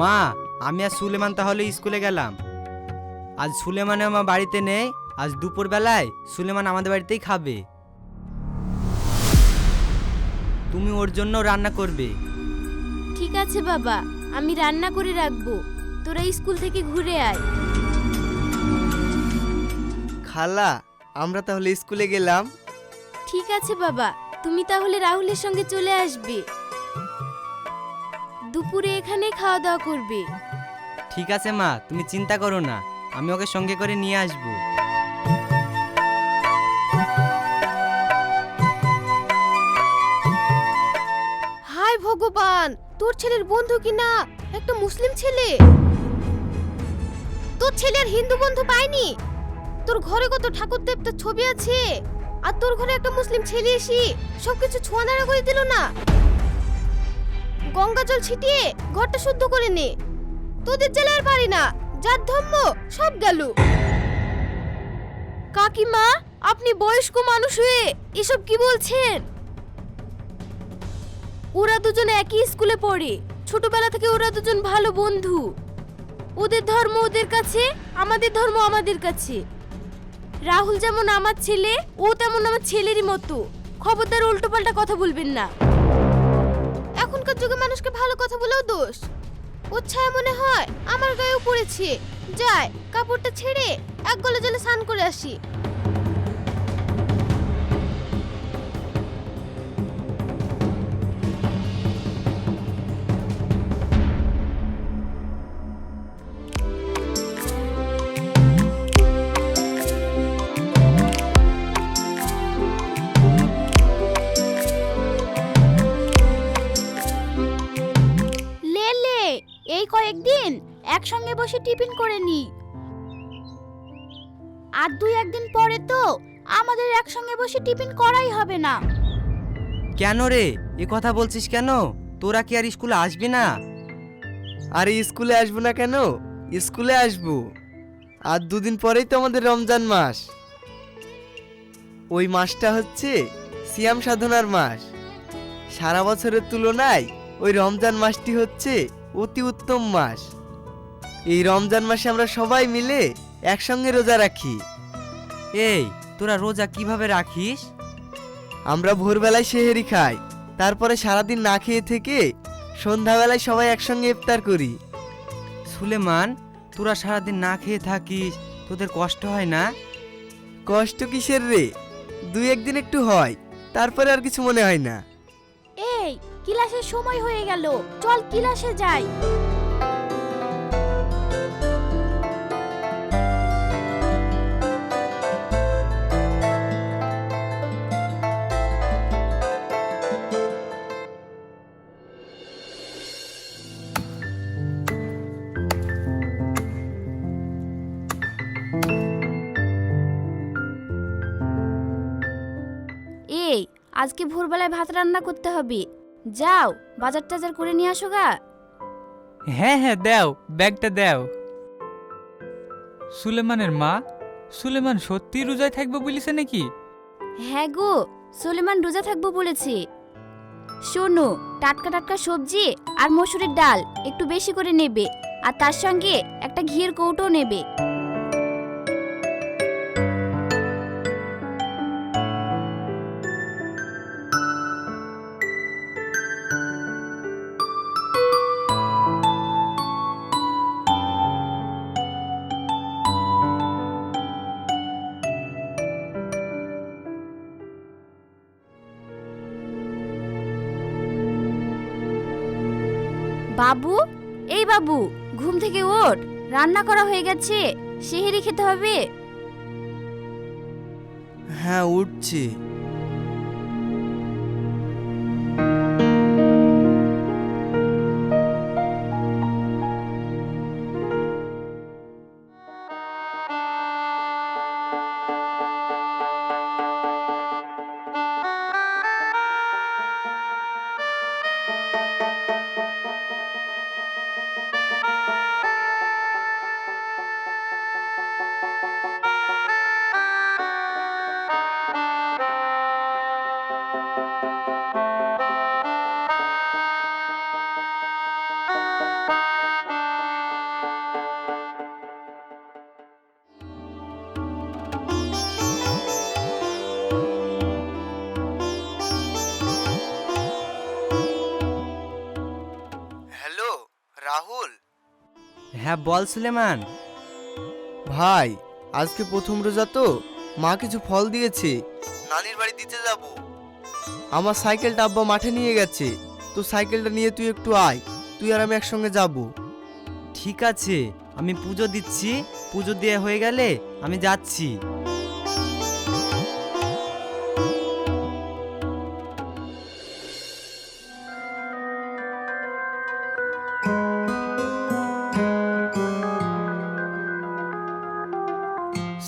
মা আমি আর সুলেমান তাহলে স্কুলে গেলাম। আজ সুলেমান আমার বাড়িতে নেই আজ দুপুর বেলায় সুলেমান আমাদের বাড়িতেই খাবে। তুমি ওর জন্য রান্না করবে। ঠিক আছে বাবা আমি রান্না করে রাখব। তোরা স্কুল থেকে ঘুরে আয়। খালা আমরা তাহলে স্কুলে গেলাম। ঠিক আছে বাবা তুমি তাহলে রাহুলের সঙ্গে চলে আসবে। দুপুরে এখানে খাওয়া দাওয়া করবে। ঠিক আছে মা তুমি চিন্তা করো না। আমি ওকে সঙ্গে করে নিয়ে আসব। হায় ভগবান তোর ছেলের বন্ধু কি না? একটা মুসলিম ছেলে? তোর ছেলে আর হিন্দু বন্ধু পায়নি? তোর ঘরে কত ঠাকুর দেবতার ছবি আছে? আর তোর ঘরে একটা মুসলিম ছেলে এসি সবকিছু ছোঁয়া নাড়া করে দিল না? গঙ্গা জল ছিটিয়ে ঘরটা শুদ্ধ করে নে। তোদের জেলার পারি না। যার ধর্ম, সব গেল। কাকিমা, আপনি বয়স্ক মানুষ হয়ে এসব কি বলছেন? ওরা দুজন একই স্কুলে পড়ে। ছোটবেলা থেকে ওরা দুজন ভালো বন্ধু। ওদের ধর্ম ওদের কাছে, আমাদের ধর্ম আমাদের কাছে। রাহুল যেমন আমার ছেলে, ও তেমন আমার ছেলেরই মতো। খবরদার উল্টোপাল্টা কথা বলবেন না। এখনকার যুগে মানুষকে ভালো কথা বলেও দোষ। ওর মনে হয়, আমার গায়েও পড়েছে। যাই, কাপড়টা ছেড়ে এক গলে জলে স্নান করে আসি। কয়েকদিন একসঙ্গে বসে টিফিন করে নি আর দুই একদিন পরে তো আমাদের একসঙ্গে বসে টিফিন করাই হবে না। কেন রে? এ কথা বলছিস কেন? তোরা কি আর স্কুলে আসবি না? আরে স্কুলে আসব না কেন? স্কুলে আসব। আর দুদিন পরেই তো আমাদের রমজান মাস। ওই মাসটা হচ্ছে সিয়াম সাধনার মাস। সারা বছরের তুলনায় ওই রমজান মাসটি হচ্ছে অতি উত্তম মাস। এই রমজান মাসে আমরা সবাই মিলে একসঙ্গে রোজা রাখি। এই তোরা রোজা কীভাবে রাখিস? আমরা ভোরবেলায় সেহেরি খাই তারপরে সারাদিন না খেয়ে থেকে সন্ধ্যাবেলায় সবাই একসঙ্গে ইফতার করি। সুলেমান তোরা সারাদিন না খেয়ে থাকিস তোদের কষ্ট হয় না? কষ্ট কিসের রে? দুই একদিন একটু হয় তারপরে আর কিছু মনে হয় না। ক্লাসের সময় হয়ে গেল। চল ক্লাসে যাই। এই আজকে ভোরবেলায় ভাত রান্না করতে হবে। যাও বাজার টাজার করে নিয়ে আসো গা। হ্যাঁ হ্যাঁ দাও ব্যাগটা দাও। সুলেমানের মা সুলেমান সত্যি রোজায় থাকবে বলিছে নাকি? হ্যাঁ গো সুলেমান রোজা থাকব বলেছে। শোনো টাটকা টাটকা সবজি আর মসুরের ডাল একটু বেশি করে নেবে আর তার সঙ্গে একটা ঘিয়ের কৌটো নেবে। বাবু, এই বাবু, ঘুম থেকে ওঠ, রান্না করা হয়ে গেছে, সেহেরি খেতে হবে। হ্যাঁ উঠছি। হ্যাঁ বল সুলেমান। ভাই আজকে প্রথম রোজা তো। মা কিছু ফল দিয়েছে। নানির বাড়ি দিতে যাব। আমার সাইকেলটা আব্বা মাঠে নিয়ে গেছে। তো সাইকেলটা নিয়ে তুই একটু আয়। তুই আর আমি একসঙ্গে যাব। ঠিক আছে আমি পুজো দিচ্ছি। পুজো দেওয়া হয়ে গেলে আমি যাচ্ছি।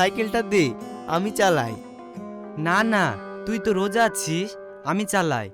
সাইকেলটা দে আমি চালাই। না না তুই তো রোজা আছিস আমি চালাই।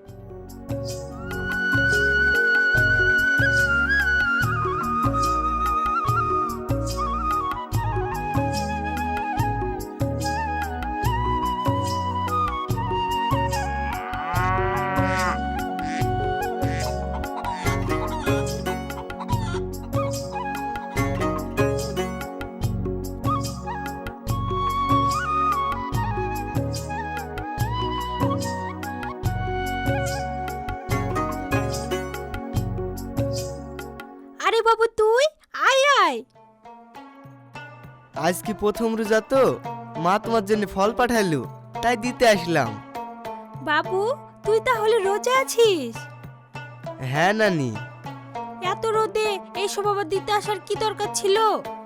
আরে বাবু তুই? আয় আয়। আজকে প্রথম রোজা তো। মা তোমার জন্য ফল পাঠাইলো তাই দিতে আসলাম। বাবু তুই তাহলে রোজা আছিস? হ্যাঁ নানি। এত রোদে এইসব আবার দিতে আসার কি দরকার ছিল?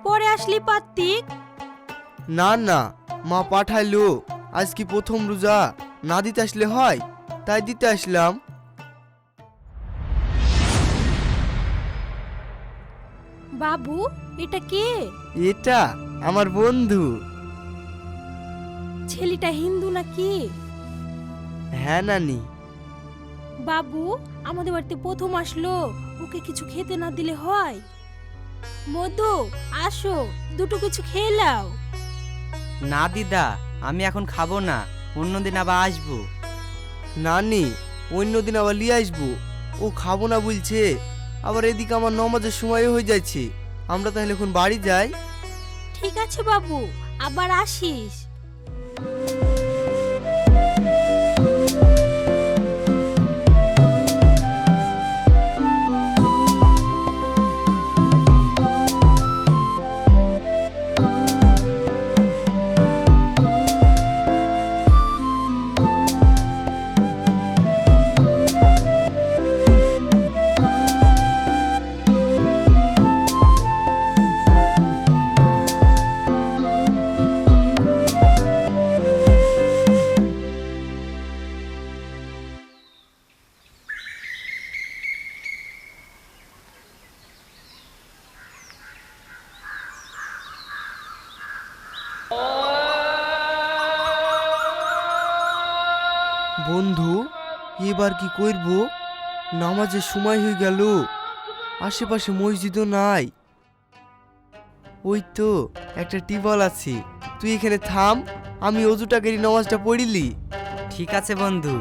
পরে আসলি পাত্তিক। না না মা পাঠাইলো। আজকে প্রথম রোজা। না দিতে আসলে হয় তাই দিতে আসলাম। বাবু এটা কে? এটা আমার বন্ধু। ছেলেটা হিন্দু নাকি? হ্যাঁ নানি। বাবু আমাদের বাড়িতে প্রথম আসলো। ওকে কিছু খেতে না দিলে হয়। মধু আসো দুটো কিছু খেয়ে নাও। না দিদা আমি এখন খাব না। অন্যদিন আবার আসব। নানি অন্যদিন আবার নিয়ে আসব। ও খাব না বলছে। আবার এদিকে আমার নমাজের সময় হয়ে যাচ্ছে। আমরা তাহলে এখন বাড়ি যাই? ঠিক আছে বাবু আবার আসিস। এবার কি করব? নামাজের সময় হয়ে গেল। আশেপাশে মসজিদও নাই। ওই তো একটা টিবল আছে। তুই এখানে থাম, আমি অজুটা করি নামাজটা পড়িলি। ঠিক আছে বন্ধু।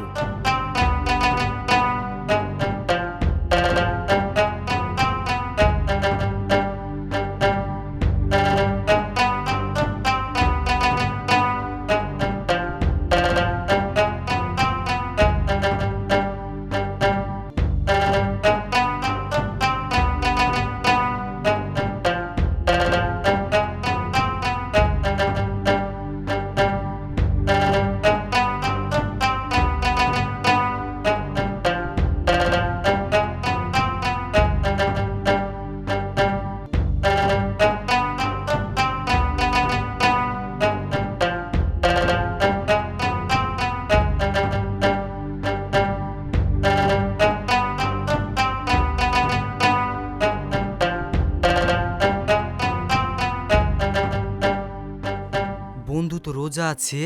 রোজা আছে,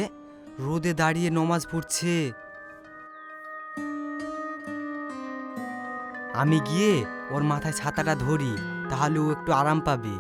রোদে দাঁড়িয়ে নমাজ পড়ছে। আমি গিয়ে ওর মাথায় ছাতাটা ধরি, তাহলে ও একটু আরাম পাবে।